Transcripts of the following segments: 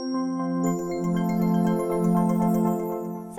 ส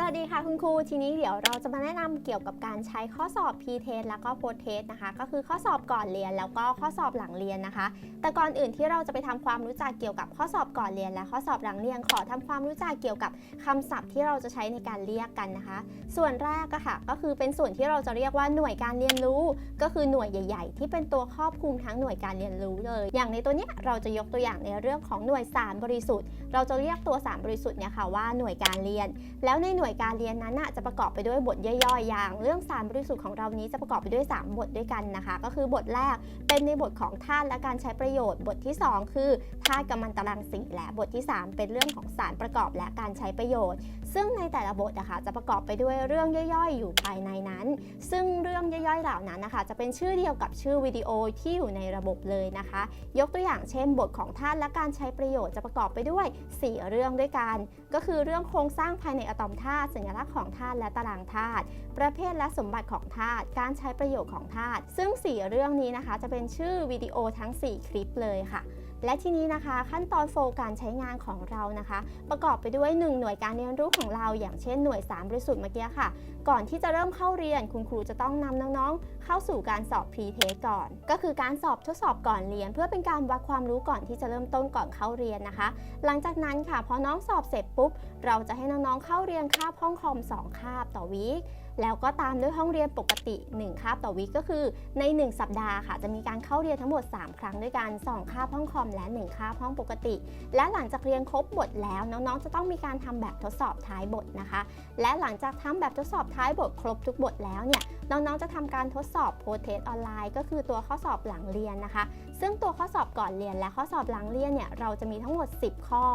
วัสดี ค่ะคุณครูทีนี้เดี๋ยวเราจะมาแนะนำเกี่ยวกับการใช้ข้อสอบ P-test แล้วก็ Post-test นะคะ ก็คือข้อสอบก่อนเรียนแล้วก็ข้อสอบหลังเรียนนะคะ แต่ก่อนอื่นที่เราจะไปทำความรู้จักเกี่ยวกับข้อสอบก่อนเรียน และข้อสอบหลังเรียนขอทำความรู้จักเกี่ยวกับคำศัพท์ที่เราจะใช้ในการเรียกกันนะคะ ส่วนแรกอะค่ะ ก็คือเป็นส่วนที่เราจะเรียกว่าหน่วยการเรียนรู้ ก็คือหน่วยใหญ่ ๆ ที่เป็นตัวครอบคลุมทั้งหน่วยการเรียนรู้เลย อย่างในตัวเนี้ยเราจะยกตัวอย่างในเรื่องของหน่วยสารบริสุทธิ์ เราจะเรียกตัวสารบริสุทธิ์เนี่ยค่ะว่าหน่วยการเรียน แล้วในหน่วยการเรียนนั้นจะประกอบไปด้วยบทย่อยๆอย่าง เรื่องสารบริสุทธิ์ของเรานี้จะประกอบไปด้วย 3 บทด้วยกันนะคะ ก็คือบทแรกเป็นในบทของธาตุและการใช้ประโยชน์ บทที่ 2 คือธาตุกัมมันตรังสีและบทที่ 3 เป็นเรื่องของสารประกอบและการใช้ประโยชน์ ซึ่งในแต่ละบทนะคะจะประกอบไปด้วยเรื่องย่อยๆ อยู่ภายในนั้น ซึ่งเรื่องย่อยๆเหล่านั้นนะคะจะเป็นชื่อเดียวกับชื่อวิดีโอที่อยู่ในระบบเลยนะคะ ยกตัวอย่างเช่น บทของธาตุและการใช้ประโยชน์จะประกอบไปด้วย 4 เรื่องด้วยกัน ก็คือเรื่องโครงสร้างภายในอะตอมธาตุสัญลักษณ์ของธาตุและตารางธาตุประเภทและสมบัติของธาตุการใช้ประโยชน์ของธาตุซึ่ง 4 เรื่องนี้นะคะ จะเป็นชื่อวิดีโอทั้ง 4 คลิปเลยค่ะ และทีนี้นะคะขั้นตอนโฟล์การใช้งานของเรานะคะ ประกอบไปด้วย 1 หน่วยการเรียนรู้ของเรา อย่างเช่นหน่วย 3 บริสุทธิ์เมื่อกี้ค่ะ ก่อนที่จะเริ่มเข้าเรียนคุณครูจะต้องนำน้องๆ เข้าสู่การสอบ pre-test ก่อน ก็คือการสอบทดสอบก่อนเรียน เพื่อเป็นการวัดความรู้ก่อนที่จะเริ่มต้นก่อนเข้าเรียนนะคะ หลังจากนั้นค่ะพอน้องสอบเสร็จปุ๊บเราจะให้น้องๆเข้าเรียนคาบห้องคอม 2 คาบต่อวีค แล้วก็ตามด้วยห้องเรียนปกติ 1 คาบต่อวีคก็คือใน 1 สัปดาห์ค่ะ จะมีการเข้าเรียนทั้งหมด 3 ครั้งด้วยกัน 2 คาบห้องคอมและ 1 คาบห้องปกติ และหลังจากเรียนครบ บทแล้ว น้องๆ จะต้องมีการทำแบบทดสอบท้ายบทนะคะ และหลังจากทำแบบทดสอบท้ายบทครบทุกบทแล้วเนี่ยน้องๆ จะทำการทดสอบโพเทสออนไลน์ ก็คือตัวข้อสอบหลังเรียนนะคะ ซึ่งตัวข้อสอบก่อนเรียนและข้อสอบหลังเรียนเนี่ยเราจะมีทั้งหมด 10 ข้อ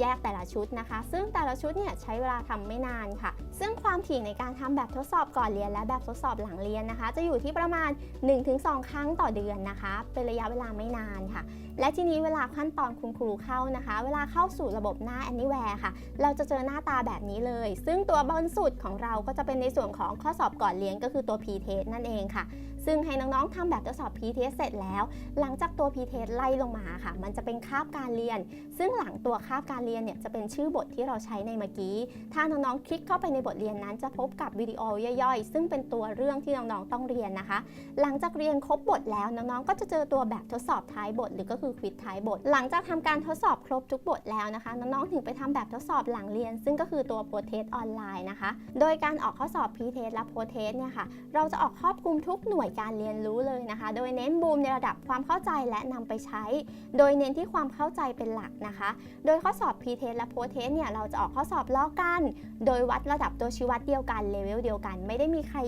แยกแต่ละชุดนะคะ ซึ่งแต่ละชุดเนี่ยใช้เวลาทำไม่นานค่ะ ซึ่งความถี่ในการทำแบบทดสอบก่อนเรียนและแบบทดสอบหลังเรียนนะคะ จะอยู่ที่ประมาณ 1-2 ครั้งต่อเดือนนะคะ เป็นระยะเวลาไม่นานค่ะ และทีนี้เวลาขั้นตอนคุณครูเข้านะคะ เวลาเข้าสู่ระบบหน้า Anywhere ค่ะ เราจะเจอหน้าตาแบบนี้เลย ซึ่งตัวบนสุดของเราก็จะเป็นในส่วนของข้อสอบก่อนเรียนก็คือตัว P-test นั่นเองค่ะ ซึ่งให้น้องๆทำแบบทดสอบ PTS เสร็จแล้ว หลังจากตัว PTS ไล่ลงมาค่ะ มันจะเป็นคาบการเรียน ซึ่งหลังตัวคาบการเรียนเนี่ยจะเป็นชื่อบทที่เราใช้ในเมื่อกี้ ถ้าน้องๆคลิกเข้าไปในบทเรียนนั้น จะพบกับวิดีโอย่อยๆ ซึ่งเป็นตัวเรื่องที่น้องๆต้องเรียนนะคะ หลังจากเรียนครบบทแล้วน้องๆก็จะเจอตัวแบบทดสอบท้ายบท หรือก็คือควิดท้ายบท หลังจากทำการทดสอบครบทุกบทแล้วนะคะน้องๆถึงไปทำแบบทดสอบหลังเรียน ซึ่งก็คือตัวโปรเทสออนไลน์นะคะ โดยการออกข้อสอบพีเทสและโปรเทสเนี่ยค่ะเราจะออกครอบคลุมทุกหน่วยการเรียนรู้เลยนะคะ โดยเน้นบูมในระดับความเข้าใจและนำไปใช้ โดยเน้นที่ความเข้าใจเป็นหลักนะคะ โดยข้อสอบ P-test และโพเทสเนี่ยเราจะออกข้อสอบล้อกัน โดยวัดระดับตัวชี้วัดเดียวกันเลเวลเดียวกัน ไม่ได้มีใคร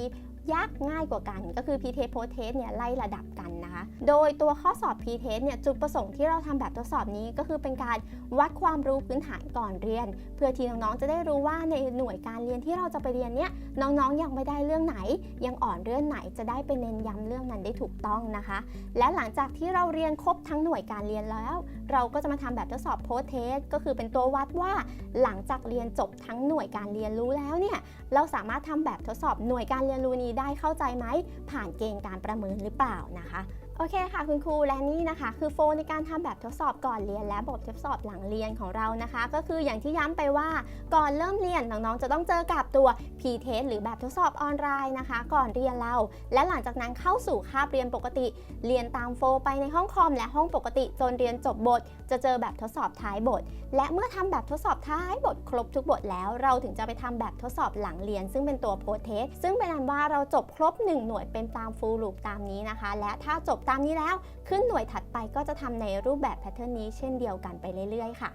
ยากง่ายกว่ากัน ก็คือ P-test Post-test เนี่ยไล่ระดับกันนะคะ โดยตัวข้อสอบ P-test เนี่ยจุดประสงค์ที่เราทำแบบทดสอบนี้ก็คือเป็นการวัดความรู้พื้นฐานก่อนเรียน เพื่อที่น้องๆจะได้รู้ว่าในหน่วยการเรียนที่เราจะไปเรียนเนี่ยน้องๆยังไม่ได้เรื่องไหน ยังอ่อนเรื่องไหนจะได้ไปเน้นย้ำเรื่องนั้นได้ถูกต้องนะคะ และหลังจากที่เราเรียนครบทั้งหน่วยการเรียนแล้ว เราก็จะมาทำแบบทดสอบโพสเทสก็คือเป็นตัววัดว่าหลังจากเรียนจบทั้งหน่วยการเรียนรู้แล้วเนี่ยเราสามารถทำแบบทดสอบหน่วยการเรียนรู้นี้ได้เข้าใจไหมผ่านเกณฑ์การประเมินหรือเปล่านะคะ โอเคค่ะคุณครูและนี่นะคะ คือโฟนในการทำแบบทดสอบก่อนเรียนและบททดสอบหลังเรียนของเรานะคะ ก็คืออย่างที่ย้ำไปว่าก่อนเริ่มเรียนน้องๆจะต้องเจอกับตัว P-test หรือแบบทดสอบออนไลน์นะคะ ก่อนเรียนเรา และหลังจากนั้นเข้าสู่คาบเรียนปกติ เรียนตามโฟไปในห้องคอมและห้องปกติ จนเรียนจบบท จะเจอแบบทดสอบท้ายบท และเมื่อทำแบบทดสอบท้ายบทครบทุกบทแล้ว เราถึงจะไปทำแบบทดสอบหลังเรียน ซึ่งเป็นตัวโพเทสซึ่งเป็นอันว่าเราจบครบ 1 หน่วยเป็นตามฟูลลูปตามนี้นะคะ และถ้าจบตามนี้แล้ว ขึ้นหน่วยถัดไปก็จะทำในรูปแบบแพทเทิร์นนี้เช่นเดียวกันไปเรื่อยๆ ค่ะ